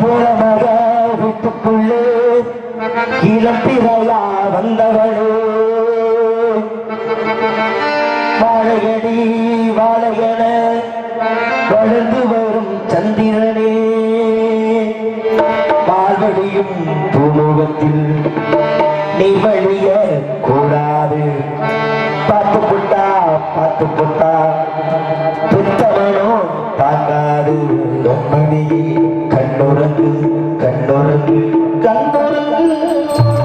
மூலமாக வீட்டுக்குள்ளே இளப்பிரையா வந்தவளோ. வாழையடி வாழையன வளர்ந்து வரும் சந்திரனே. பால்வடியும் துணுகத்தில் கூடாது. பார்த்து கொண்டா புத்தவனும் தாங்காது கண்மணியில் கண்ணுறங்கு கண்ணுறங்கு கண்ணுறங்கு.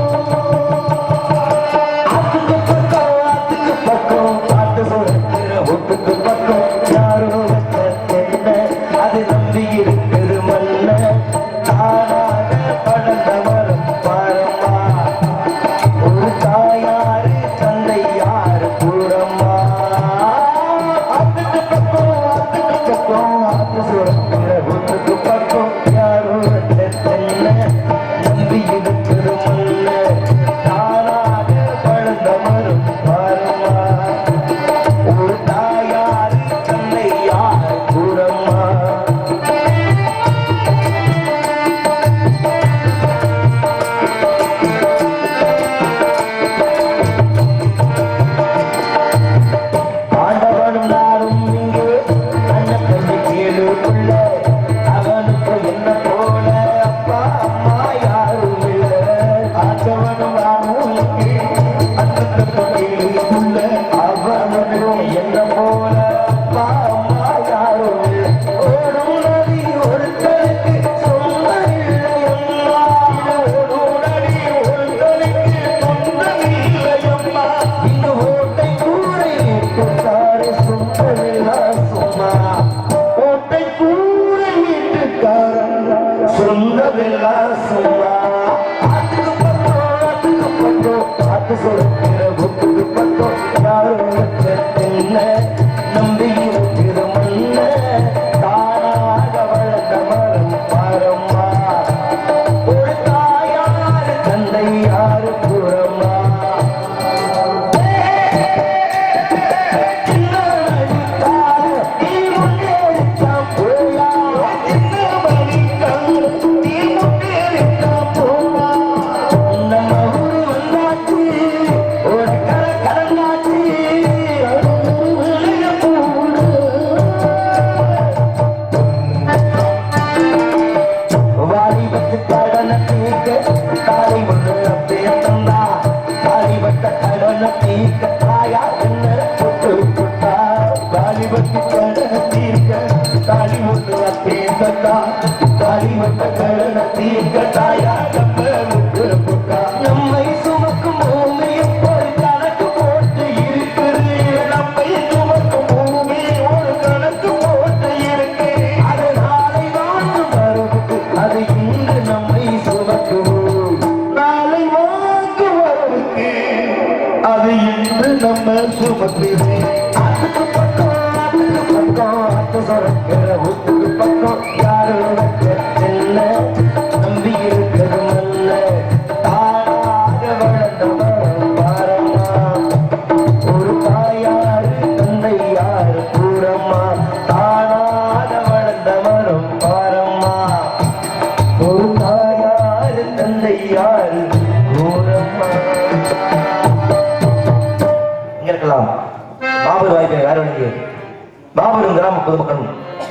Come a do what we do.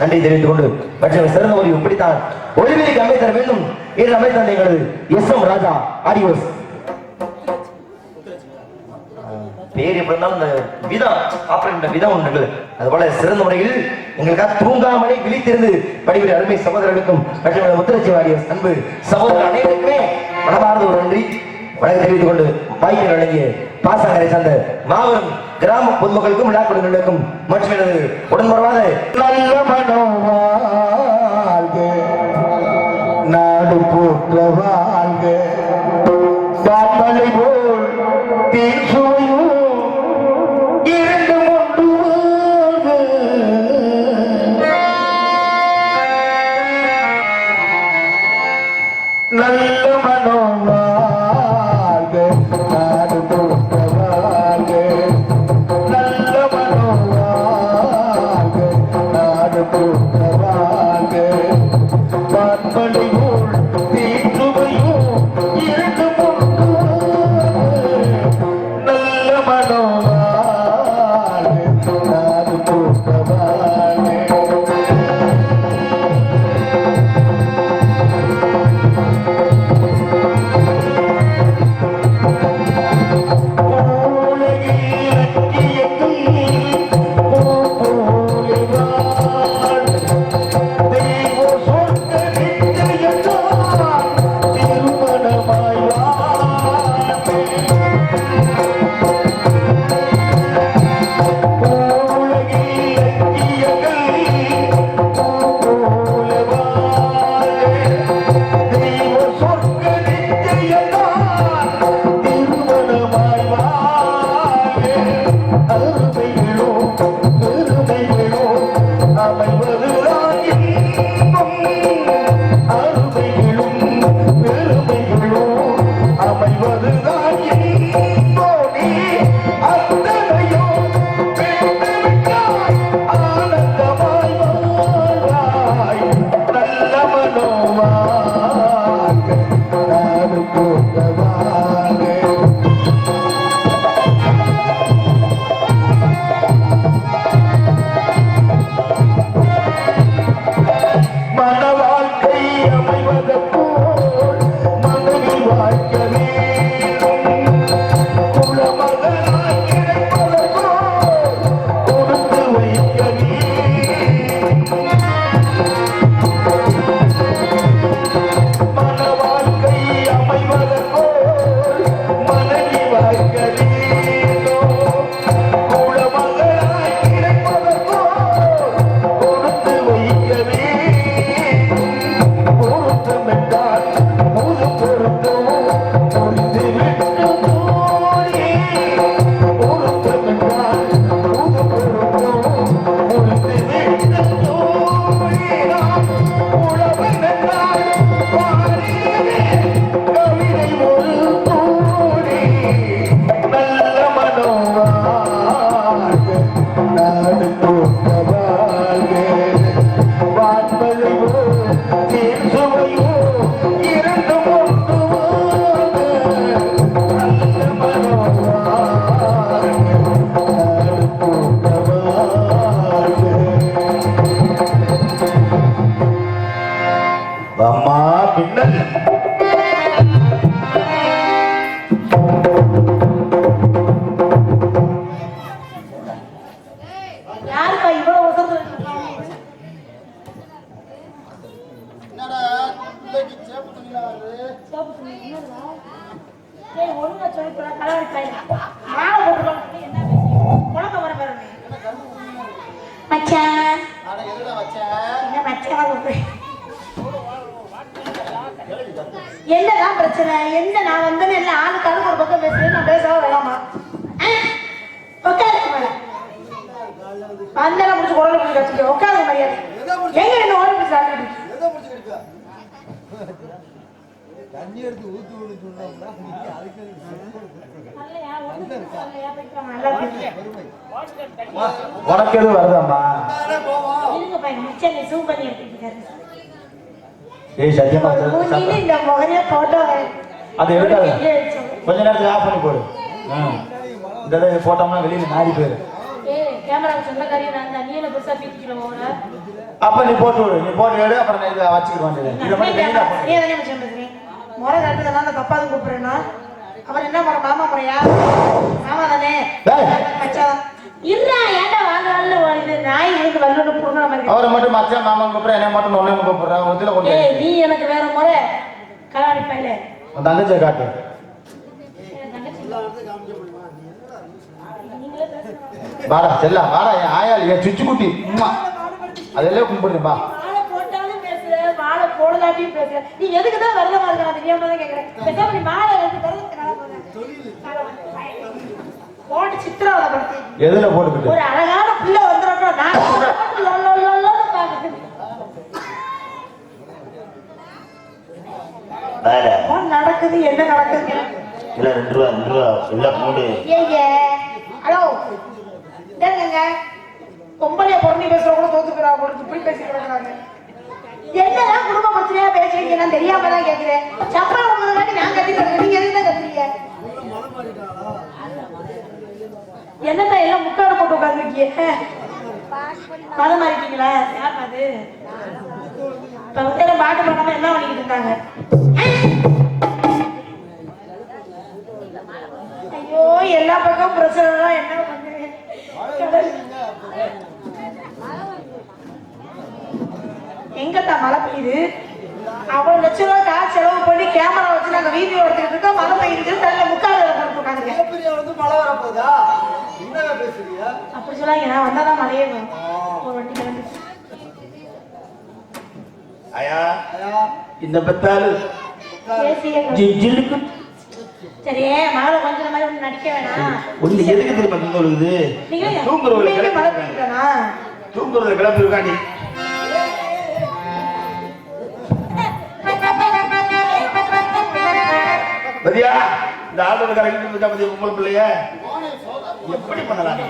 நன்றி தெரிவித்துக் கொண்டு மற்றும் சிறந்த ஒரு இப்படித்தான் ஒலிபெருக்கு அமைத்தர வேண்டும் என்று அமைத்தான் எங்களது எஸ் எம் ராஜா ஆடியோஸ். பேர் எப்படி இந்த விதம் ஆப்பரேட் விதம் ஒன்று அதுபோல சிறந்த முறையில் எங்களுக்காக தூங்காமலே விழித்திருந்து படிக்கிற அருமை சகோதரர்களுக்கும் மற்றும் முத்திரச்சி வாரியர் அன்பு சகோதரர் அனைவருக்குமே மனமார்ந்த ஒரு நன்றி. வணக்கம் தெரிவித்துக் கொண்டு பாய்கள் வழங்கிய பாசங்கரை சார்ந்த மாபெரும் கிராம பொதுமக்களுக்கும் விழாக்கள் நடக்கும் மற்றும் எனது உடன்பாடான நல்ல மனோவா তোমার அம்மா பின்ன. பண்ணி எடுத்துட்டு இருக்காரு ஏய் சத்தியமா இந்த முகரைய போட்டோ அது எடுக்காத கொஞ்ச நேரத்துக்கு ஆஃப் பண்ணி போடு. இந்த இதை போட்டோம்னா வெளியில நாரி போயிரு. அப்ப நீ போட்டு விடு. நீ போட்டு விடு அப்புறம் இதை வச்சுக்கிட்டு வேண்டியது இதை மட்டும் முறை கட்டுறதெல்லாம் அந்த தப்பாதான் கூப்பிடுறேன்னா? அவர் என்ன முறை மாமா முறையா? மாமா தானே? இருடா ஏன்டா வாங்க வரல இது நாய் இருந்து வல்லூர் புடுங்குற மாதிரி. அவரை மட்டும் மச்சான் மாமன் கூப்பிடுறேன் என்னை மட்டும் ஒண்ணு கூப்பிடுறேன் ஒத்துல கொண்டு ஏய் நீ எனக்கு வேற முறை. கலாடி பையில. உன் தங்கச்சியை காட்டு. வாடா செல்லா வாடா என் ஆயாள் என் சுச்சு குட்டி. அதெல்லாம் பேசுற வாழை போடலாட்டியும் பேசுற நீ எதுக்கு தான் விரதமா இருக்க நான் தெரியாம தான் கேக்குறேன் பேசாம நீ மாலை நல்லா போங்க போட்டு சித்திரவதை படுத்தி. எதுல போட்டுக்கிட்டு? ஒரு அழகான பிள்ளை நான் என்ன நடக்குது என்ன நடக்குது? இல்ல ரெண்டு ரூபா ரெண்டு ரூபா. இல்ல மூணு ஏங்க ஹலோ. என்னங்க பொம்பளைய பொருணி பேசுற கூட தோத்துக்கிறா பொழுது இப்படி பேசிட்டு இருக்கிறாங்க என்னதான் குடும்ப பிரச்சனையா பேசுறீங்க? நான் தெரியாம தான் கேக்குறேன் சப்பரம் உங்களுக்கு நான் கத்தி கொடுக்க நீங்க எதுக்கு கத்துறீங்க என்னதான் எல்லாம் முக்காடு போட்டு உட்காந்துருக்கீங்க மதம் மாறிட்டீங்களா? யார் அது இப்ப வந்து பாட்டு பாடாம என்ன பண்ணிக்கிட்டு இருந்தாங்க ஐயோ எல்லா பக்கம் பிரச்சனை தான் என்ன எங்கத்தா மழை பெய்யுது? அவ்வளவு லட்ச ரூபாய் காசு செலவு பண்ணி கேமரா வச்சு நாங்க வீடியோ எடுத்துக்கிட்டு இருக்கோம். மழை பெய்யுது. தள்ள முக்கால் வந்து மழை வரப்போதா என்ன பேசுறீங்க? அப்படி சொல்லாங்க நான் வந்தாதான் மழையே ஒரு வண்டி கிளம்பி. ஐயா. இந்த பத்தாலு ஜில்லுக்கு சரி மழை கொஞ்சம் மாதிரி ஒண்ணு நடிக்க வேணாம். ஒண்ணு எதுக்கு பெய்யுதானா தூங்குறத கிளப்பி இருக்காண்டி பத்தியா இந்த ஆட்டோல கரெக்ட் இருக்கா பத்தியா உங்களை பிள்ளைய? எப்படி பண்ணலாம்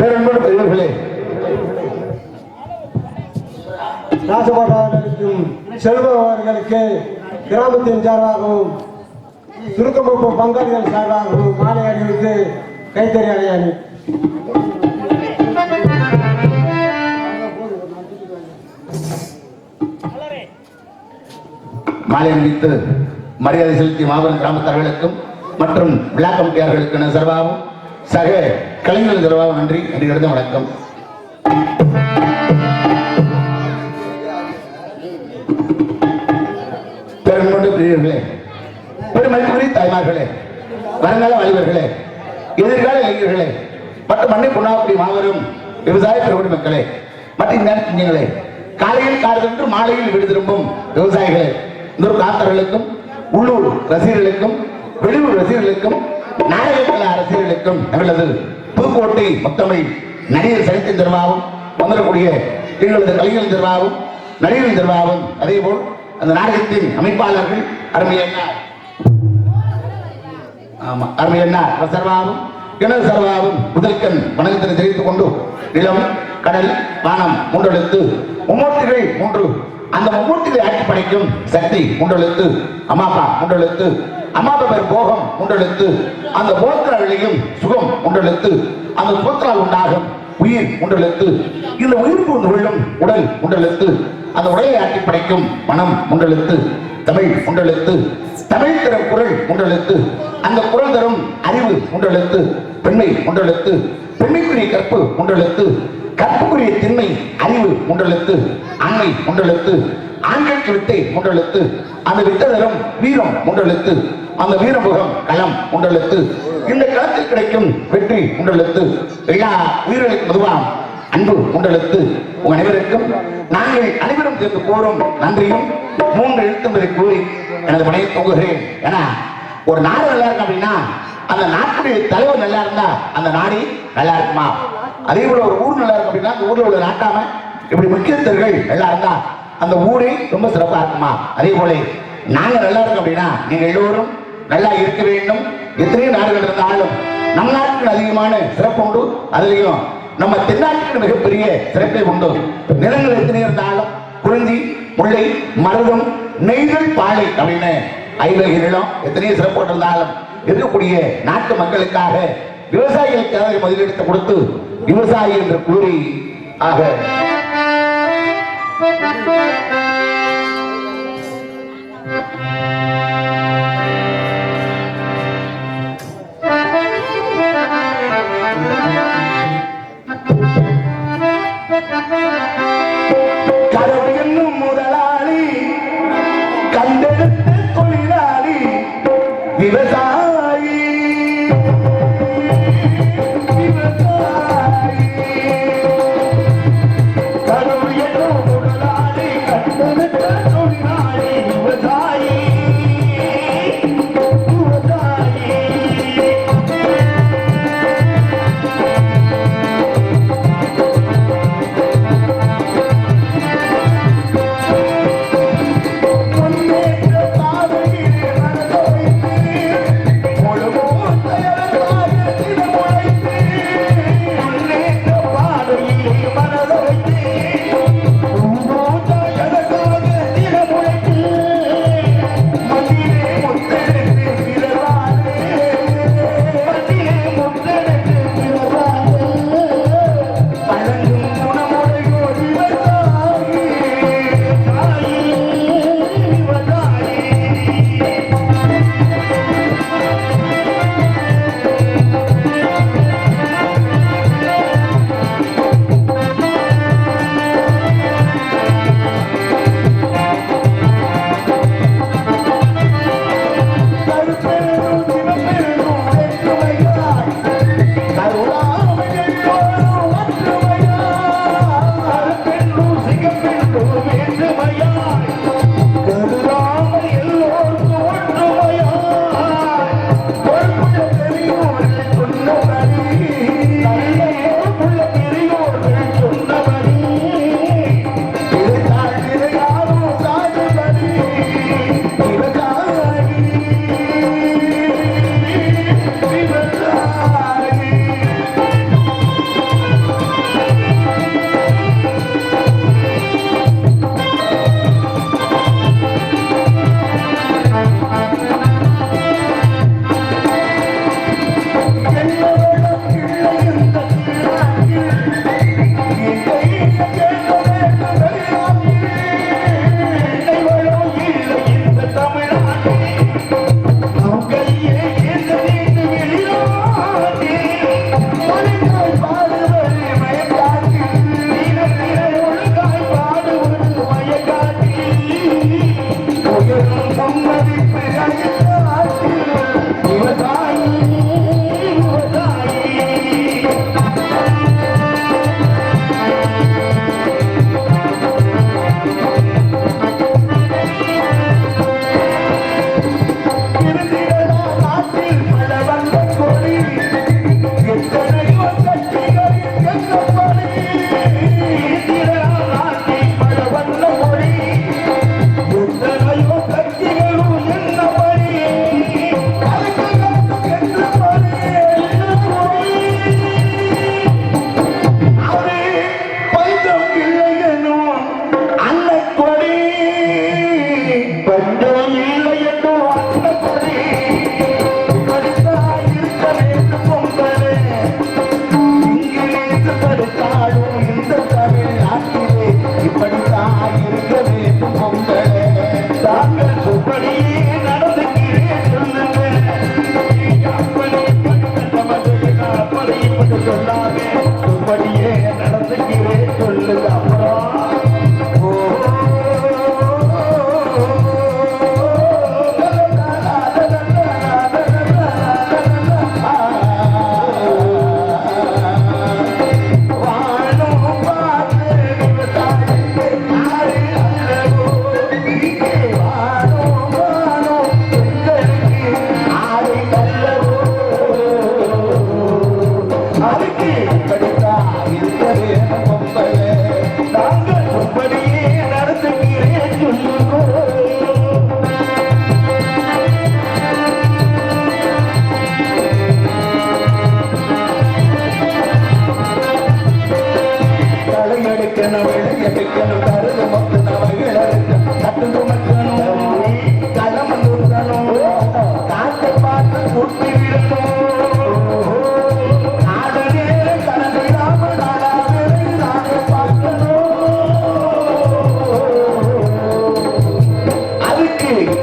பேரன்போடு பெரியவர்களே. ராசபாட்டாளர்களுக்கும் செல்பவர்களுக்கு கிராமத்தின் சார்பாகவும் சுருக்கமப்பு பங்காளிகள் சார்பாகவும் மாலை அணிவித்து கைத்தறி அணியாணி மாலை அணிவித்து மரியாதை செலுத்திய மாபெரும் கிராமத்தார்களுக்கும் மற்றும் விழா கமிட்டியார்களுக்கு சிறவாகவும் சக கலைஞர் திருவா நன்றி. நன்றி வணக்கம். பெருங்கொண்டு பிரியர்களே தாய்மார்களே வருங்கால வாலிபர்களே எதிர்கால இளைஞர்களே மற்றும் மண்ணை பொன்னாக்குடி மாபெரும் விவசாய பெருமடி மக்களே மற்றும் ஞானே காலையில் காடுதென்று மாலையில் வீடு திரும்பும் விவசாயிகளே இன்னொரு காத்தர்களுக்கும் உள்ளூர் ரசிகர்களுக்கும் வெளியூர் ரசிகர்களுக்கும் நாடகக்கல அரசியர்களுக்கும் எவ்வளவு புதுக்கோட்டை முத்தமிழ் நடிகர் சரித்தின் திருவாவும் வந்துடக்கூடிய எங்களது கலைஞர் திருவாவும் நடிகர் திருவாவும் அதே போல் அந்த நாடகத்தின் அமைப்பாளர்கள் அருமையான ஆமா அருமையண்ணா சர்வாவும் கிணறு சர்வாவும் முதல்கண் வணக்கத்தினை தெரிவித்துக் கொண்டு நிலம் கடல் வானம் மூன்றெழுத்து மும்மூர்த்திகள் மூன்று. அந்த மும்மூர்த்திகளை ஆட்சி படைக்கும் சக்தி மூன்றெழுத்து அம்மாப்பா மூன்றெழுத்து அமாதபர் போகம் மூன்றெழுத்து அந்த போகத்தினால் விளையும் சுகம் மூன்றெழுத்து அந்த சுகத்தினால் உண்டாகும் உயிர் உண்டெழுத்து. இந்த உயிர் கொண்டு கொள்ளும் உடல் உண்டெழுத்து. அந்த உடலை ஆட்டி படைக்கும் மனம் உண்டெழுத்து. தமிழ் உண்டெழுத்து. தமிழ் தரும் குரல் உண்டெழுத்து. அந்த குரல் தரும் அறிவு உண்டெழுத்து. பெண்மை உண்டெழுத்து. பெண்மைக்குரிய கற்பு உண்டெழுத்து. கற்புக்குரிய திண்மை அறிவு உண்டெழுத்து. அன்னை உண்டெழுத்து. ஆண்களுக்கு வித்தை முண்டெழுத்து அந்த வித்ததரும் வீரம் முண்டெழுத்து அந்த வீரமுகம் களம் முண்டெழுத்து இந்த களத்தில் கிடைக்கும் வெற்றி முண்டெழுத்து எல்லா உயிர்களுக்கு பொதுவாம் அன்பு முண்டெழுத்து உங்கள் அனைவருக்கும் நாங்கள் அனைவரும் சேர்ந்து கோரும் நன்றியும் மூன்று எழுத்தும்பதை கூறி எனது மனைவி தொங்குகிறேன் ஏன்னா ஒரு நாடு நல்லா இருக்கும் அப்படின்னா அந்த நாட்டுடைய தலைவர் நல்லா இருந்தா அந்த நாடு நல்லா இருக்குமா? அதே போல ஒரு ஊர் நல்லா இருக்கும் அப்படின்னா அந்த ஊர்ல உள்ள நாட்டாம இப்படி முக்கியஸ்தர்கள் நல்லா இருந்தா அந்த ஊரே ரொம்ப சிறப்பாக இருக்குமா அதே போல நாங்க நல்லா இருக்கோம் அப்படின்னா நீங்க எல்லோரும் நல்லா இருக்க வேண்டும். எத்தனையோ நாடுகள் இருந்தாலும் நம் நாட்டுக்கு அதிகமான சிறப்பு உண்டு. அதுலயும் நம்ம தென்னாட்டுக்கு மிகப்பெரிய சிறப்பை உண்டு. நிலங்கள் எத்தனை இருந்தாலும் குறிஞ்சி முல்லை மருதம் நெய்தல் பாலை அப்படின்னு ஐவகை நிலம் எத்தனையோ சிறப்பு இருந்தாலும் இருக்கக்கூடிய நாட்டு மக்களுக்காக விவசாயிகளுக்காக முதலீடு கொடுத்து விவசாயி என்று கூறி ஆக Thank you.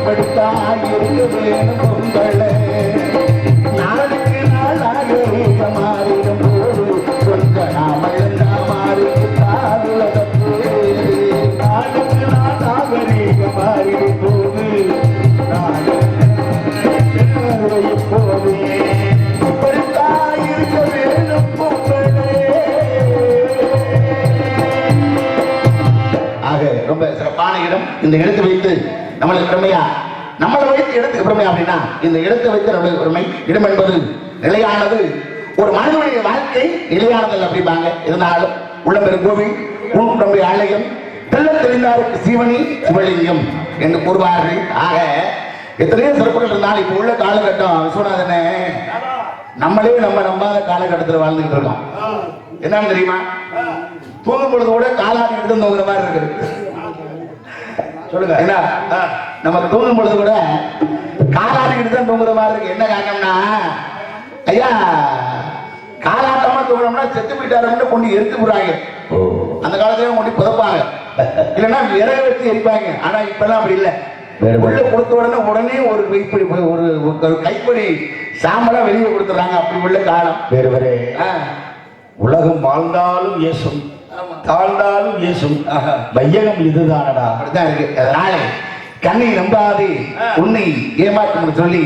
அதுக்கு வேணும் உங்களே. நாளுக்கு நாள் மாறிடும் போது கொஞ்ச நாம மாறிவிட்டால் நாளுக்கு நாள் மாறிடும் போது இப்போது. ரொம்ப சிறப்பான இடம். இந்த இடத்தை வைத்து நம்மளுக்கு பெருமையா நம்மளை வைத்து இடத்துக்கு பெருமை அப்படின்னா இந்த இடத்தை வைத்து நம்மளுக்கு பெருமை இடம் என்பது நிலையானது. ஒரு மனிதனுடைய வாழ்க்கை நிலையானதல்ல அப்படிம்பாங்க. இருந்தாலும் உள்ளம்பெரும் கோவில் நம்முடைய ஆலயம் தெல்ல தெளிந்தாருக்கு சீவனி சிவலிங்கம் என்று கூறுவார்கள். ஆக எத்தனையோ சிறப்புகள் இருந்தாலும் இப்ப உள்ள காலகட்டம் விஸ்வநாதனே நம்மளே நம்ம நம்பாத காலகட்டத்தில் வாழ்ந்துகிட்டு இருக்கோம். என்னன்னு தெரியுமா? தூங்கும் பொழுது கூட காலாடி எடுத்து தூங்குற மாதிரி இருக்குது. சொல்லுங்க. என்ன நம்ம தூங்கும் பொழுது கூட காலாடி எடுத்து தான் தூங்குற மாதிரி இருக்கு. என்ன காரணம்னா ஐயா காலாட்டமா தூங்கணும்னா செத்து போயிட்டாருன்னு கொண்டு எரித்து விடுறாங்க. அந்த காலத்துல கொண்டு புதைப்பாங்க. இல்லைன்னா விறகு வச்சு எரிப்பாங்க. ஆனா இப்பெல்லாம் அப்படி இல்லை. உள்ள கொடுத்த உடனே உடனே ஒரு கைப்பிடி ஒரு கைப்பிடி சாம்பலா வெளியே கொடுத்துறாங்க அப்படி உள்ள காலம். வேறு வேறு. உலகம் வாழ்ந்தாலும் ஏசும் ஆமா. தாழ்ந்தாலும் ஏசும் வையகம் இதுதானடா. அப்படித்தான் இருக்கு. அதனால கண்ணை நம்பாதே உன்னை ஏமாற்றும் சொல்லி